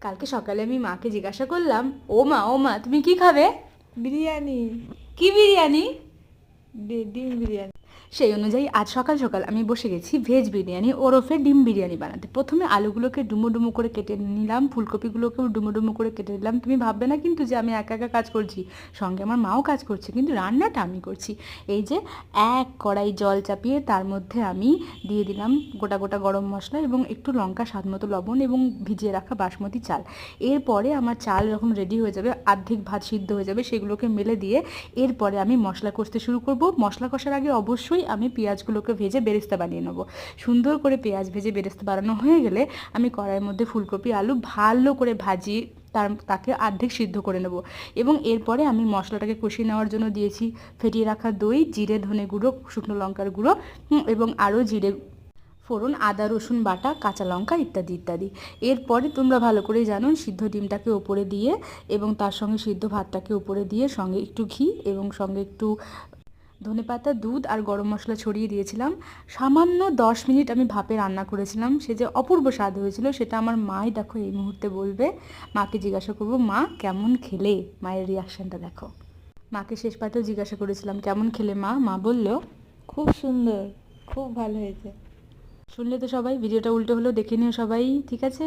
কালকে সকালে আমি মাকে জিজ্ঞাসা করলাম ও মা ও মা তুমি কি খাবে? বিরিয়ানি। কি বিরিয়ানি? ডিম বিরিয়ানি। সেই অনুযায়ী আজ সকাল সকাল আমি বসে গেছি ভেজ বিরিয়ানি, ওরফে ডিম বিরিয়ানি বানাতে। প্রথমে আলুগুলোকে ডুমো ডুমো করে কেটে নিলাম, ফুলকপিগুলোকেও ডুমো ডুমো করে কেটে নিলাম। তুমি ভাববে না কিন্তু যে আমি একা একা কাজ করছি, সঙ্গে আমার মাও কাজ করছে, কিন্তু রান্নাটা আমি করছি। এই যে এক কড়াই জল চাপিয়ে তার মধ্যে আমি দিয়ে দিলাম গোটা গোটা গরম মশলা এবং একটু লঙ্কা, স্বাদ মতো লবণ এবং ভিজিয়ে রাখা বাসমতি চাল। এরপরে আমার চাল যখন রেডি হয়ে যাবে, অর্ধেক ভাত সিদ্ধ হয়ে যাবে, সেগুলোকে মেলে দিয়ে এরপরে আমি মশলা কষতে শুরু করব। মশলা কষার আগে অবশ্যই আমি পেঁয়াজগুলোকে ভেজে বেরেস্তা বানিয়ে নেব। সুন্দর করে পেঁয়াজ ভেজে বেরেস্তা বানানো হয়ে গেলে আমি কড়াইয়ের মধ্যে ফুলকপি, আলু ভালো করে ভাজি, তার তাকে অর্ধেক সিদ্ধ করে নেব। এবং এরপরে আমি মশলাটাকে কষিয়ে নেওয়ার জন্য দিয়েছি ফেটিয়ে রাখা দই, জিরে, ধনে গুঁড়ো, শুকনো লঙ্কার গুঁড়ো এবং আরও জিরে ফোড়ন, আদা, রসুন বাটা, কাঁচা লঙ্কা ইত্যাদি ইত্যাদি। এরপরে তোমরা ভালো করেই জানো সিদ্ধ ডিমটাকে ওপরে দিয়ে এবং তার সঙ্গে সিদ্ধ ভাতটাকে উপরে দিয়ে সঙ্গে একটু ঘি এবং সঙ্গে একটু ধনেপাতা দুধ আর গরম মশলা ছড়িয়ে দিয়েছিলাম। সামান্য দশ মিনিট আমি ভাপে রান্না করেছিলাম। সে যে অপূর্ব স্বাদ হয়েছিল, সেটা আমার মাই দেখো এই মুহূর্তে বলবে। মাকে জিজ্ঞাসা করব, মা, কেমন খেলে? মায়ের রিয়াকশানটা দেখো। মাকে শেষ পাতেও জিজ্ঞাসা করেছিলাম, কেমন খেলে মা? মা বলল, খুব সুন্দর, খুব ভালো হয়েছে। শুনলে তো সবাই, ভিডিওটা উল্টো হলেও দেখে নিও সবাই, ঠিক আছে?